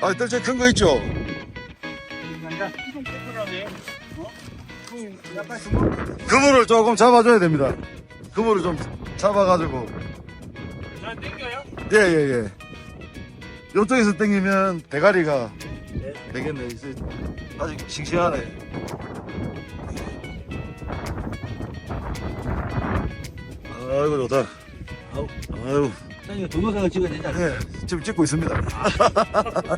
아, 뜰채 큰거 있죠? 그물을 조금 잡아줘야 됩니다. 그물을 좀 잡아가지고. 잘 땡겨요? 예, 예, 예. 요쪽에서 당기면 대가리가 되겠네. 이제 아직 싱싱하네. 아이고, 좋다. 아우. 아이고, 사장님 동영상을 찍어야 않아요? 예, 지금 찍고 있습니다.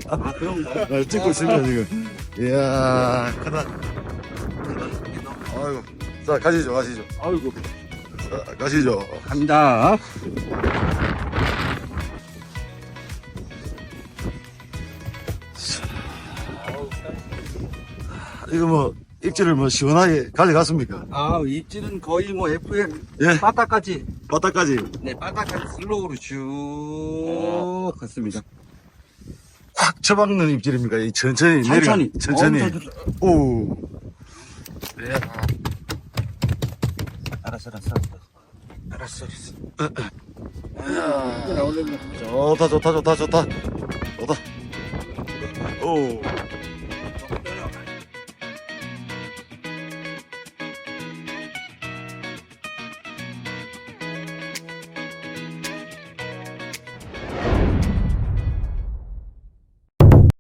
아 그런가요? 아, 찍고 있습니다, 지금. 이야, 크다. 아이고. 자, 가시죠, 가시죠. 아이고 자, 가시죠. 갑니다 이거 뭐, 입질을 뭐, 시원하게 가져갔습니까? 아 입질은 거의 뭐 FM 예. 바닥까지 바닥까지. 네 바닥까지 슬로우로 쭉 갔습니다 확 쳐박는 입질입니까? 이 천천히, 천천히. 내려. 천천히. 엄청 오. 네. 알았어 알았어 알았어 알았어 좋다, 좋다, 좋다, 좋다. 좋다. 오.